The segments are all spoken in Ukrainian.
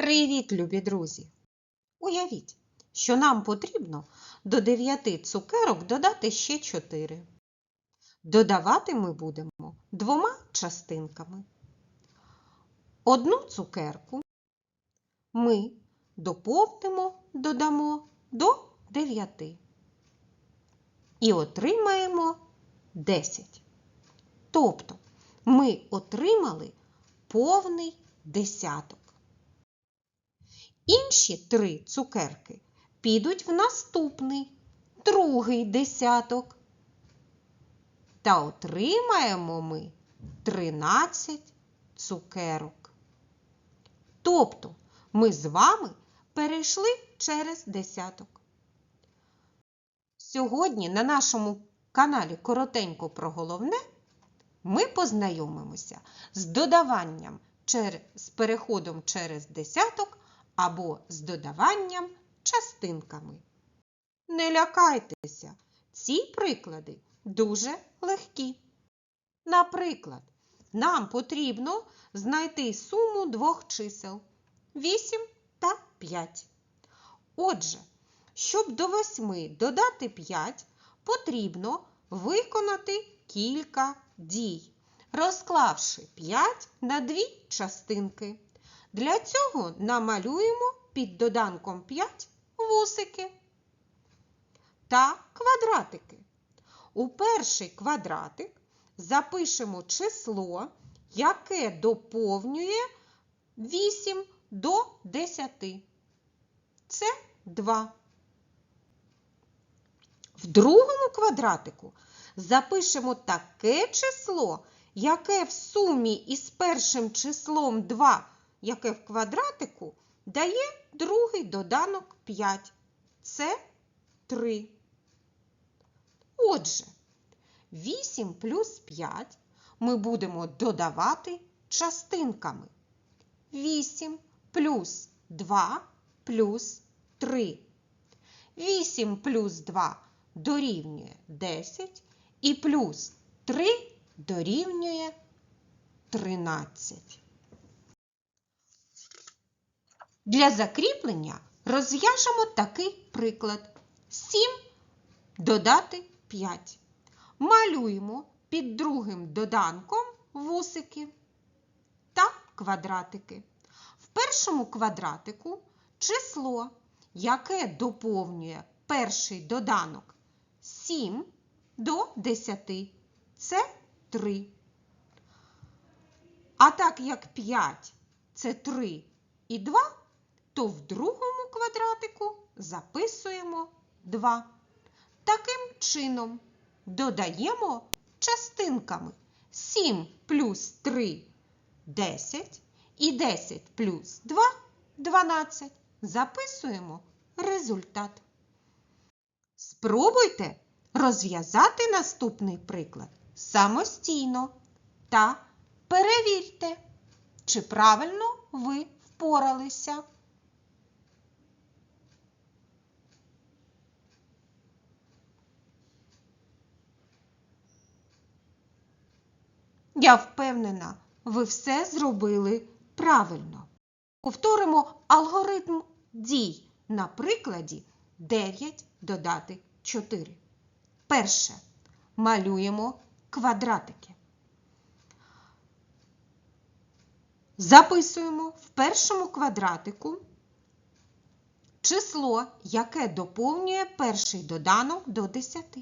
Привіт, любі друзі! Уявіть, що нам потрібно до 9 цукерок додати ще 4. Додавати ми будемо двома частинками. Одну цукерку ми доповнимо, додамо до 9 і отримаємо 10. Тобто ми отримали повний десяток. Інші три цукерки підуть в наступний, другий десяток. Та отримаємо ми 13 цукерок. Тобто ми з вами перейшли через десяток. Сьогодні на нашому каналі Коротенько про головне ми познайомимося з додаванням з переходом через десяток або з додаванням частинками. Не лякайтеся, ці приклади дуже легкі. Наприклад, нам потрібно знайти суму двох чисел 8 та 5. Отже, щоб до 8 додати 5, потрібно виконати кілька дій, розклавши 5 на дві частинки. Для цього намалюємо під доданком 5 вусики та квадратики. У перший квадратик запишемо число, яке доповнює 8 до 10. Це 2. В другому квадратику запишемо таке число, яке в сумі із першим числом 2 яке в квадратику дає другий доданок 5. Це 3. Отже, 8 плюс 5 ми будемо додавати частинками. 8 плюс 2 плюс 3. 8 плюс 2 дорівнює 10 і плюс 3 дорівнює 13. Для закріплення розв'яжемо такий приклад. 7 додати 5. Малюємо під другим доданком вусики та квадратики. В першому квадратику число, яке доповнює перший доданок 7 до 10. Це 3. А так як 5 це 3 і 2, то в другому квадратику записуємо 2. Таким чином додаємо частинками 7 плюс 3 10 і 10 плюс 2 12. Записуємо результат. Спробуйте розв'язати наступний приклад самостійно та перевірте, чи правильно ви впоралися. Я впевнена, ви все зробили правильно. Повторимо алгоритм дій на прикладі 9 додати 4. Перше. Малюємо квадратики. Записуємо в першому квадратику число, яке доповнює перший доданок до 10.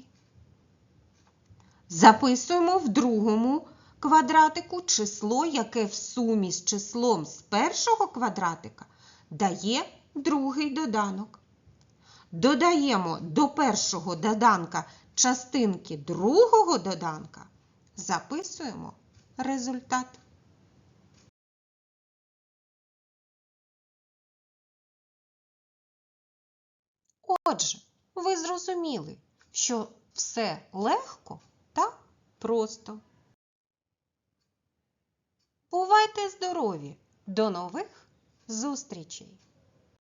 Записуємо в другому квадратику число, яке в сумі з числом з першого квадратика дає другий доданок. Додаємо до першого доданка частинки другого доданка, записуємо результат. Отже, ви зрозуміли, що все легко та просто. Бувайте здорові! До нових зустрічей!